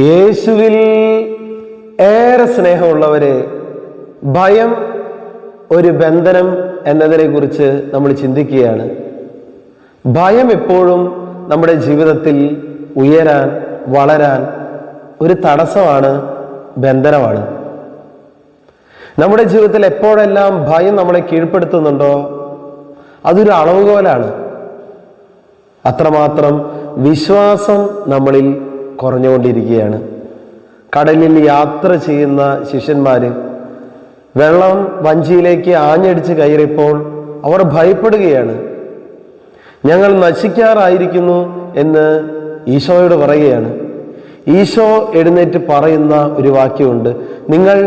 യേശുവിൽ ഏറെ സ്നേഹമുള്ളവരെ ഭയം ഒരു ബന്ധനം എന്നതിനെ കുറിച്ച് നമ്മൾ ചിന്തിക്കുകയാണ്. ഭയം എപ്പോഴും നമ്മുടെ ജീവിതത്തിൽ ഉയരാൻ വളരാൻ ഒരു തടസ്സമാണ് ബന്ധനമാണ്. നമ്മുടെ ജീവിതത്തിൽ എപ്പോഴെല്ലാം ഭയം നമ്മളെ കീഴ്പ്പെടുത്തുന്നുണ്ടോ അതൊരു അളവുകോലാണ്. അത്രമാത്രം വിശ്വാസം നമ്മളിൽ കുറഞ്ഞുകൊണ്ടിരിക്കുകയാണ്. കടലിൽ യാത്ര ചെയ്യുന്ന ശിഷ്യന്മാർ വെള്ളം വഞ്ചിയിലേക്ക് ആഞ്ഞടിച്ച് കയറിയപ്പോൾ അവർ ഭയപ്പെടുകയാണ്. ഞങ്ങൾ നശിക്കാറായിരിക്കുന്നു എന്ന് ഈശോയോട് പറയുകയാണ്. ഈശോ എഴുന്നേറ്റ് പറയുന്ന ഒരു വാക്യമുണ്ട്. നിങ്ങൾ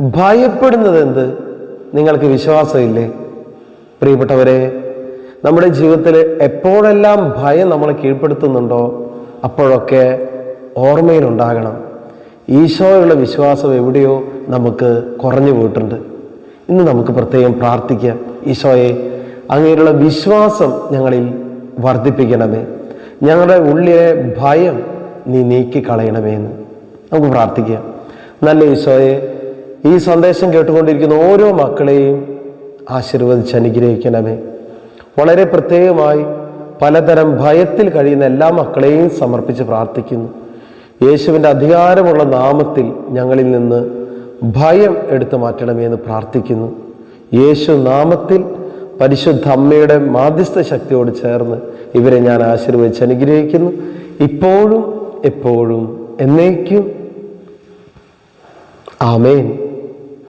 ഭയപ്പെടുന്നത് എന്ത്? നിങ്ങൾക്ക് വിശ്വാസമില്ലേ? പ്രിയപ്പെട്ടവരെ നമ്മുടെ ജീവിതത്തിൽ എപ്പോഴെല്ലാം ഭയം നമ്മളെ കീഴ്പ്പെടുത്തുന്നുണ്ടോ അപ്പോഴൊക്കെ ഓർമ്മയിലുണ്ടാകണം. ഈശോയുള്ള വിശ്വാസം എവിടെയോ നമുക്ക് കുറഞ്ഞു പോയിട്ടുണ്ട്. ഇന്ന് നമുക്ക് പ്രത്യേകം പ്രാർത്ഥിക്കാം. ഈശോയെ അങ്ങനെയുള്ള വിശ്വാസം ഞങ്ങളിൽ വർദ്ധിപ്പിക്കണമേ. ഞങ്ങളുടെ ഉള്ളിലെ ഭയം നീ നീക്കിക്കളയണമേ എന്ന് നമുക്ക് പ്രാർത്ഥിക്കാം. നല്ല ഈശോയെ ഈ സന്ദേശം കേട്ടുകൊണ്ടിരിക്കുന്ന ഓരോ മക്കളെയും ആശീർവദിച്ച് അനുഗ്രഹിക്കണമേ. വളരെ പ്രത്യേകമായി പലതരം ഭയത്തിൽ കഴിയുന്ന എല്ലാ മക്കളെയും സമർപ്പിച്ച് പ്രാർത്ഥിക്കുന്നു. യേശുവിന്റെ അധികാരമുള്ള നാമത്തിൽ ഞങ്ങളിൽ നിന്ന് ഭയം എടുത്തു മാറ്റണമേ എന്ന് പ്രാർത്ഥിക്കുന്നു. യേശു നാമത്തിൽ പരിശുദ്ധ അമ്മയുടെ മാധ്യസ്ഥ ശക്തിയോട് ചേർന്ന് ഇവരെ ഞാൻ ആശീർവദിച്ച് അനുഗ്രഹിക്കുന്നു. ഇപ്പോഴും എപ്പോഴും എന്നേക്കും. ആമേൻ.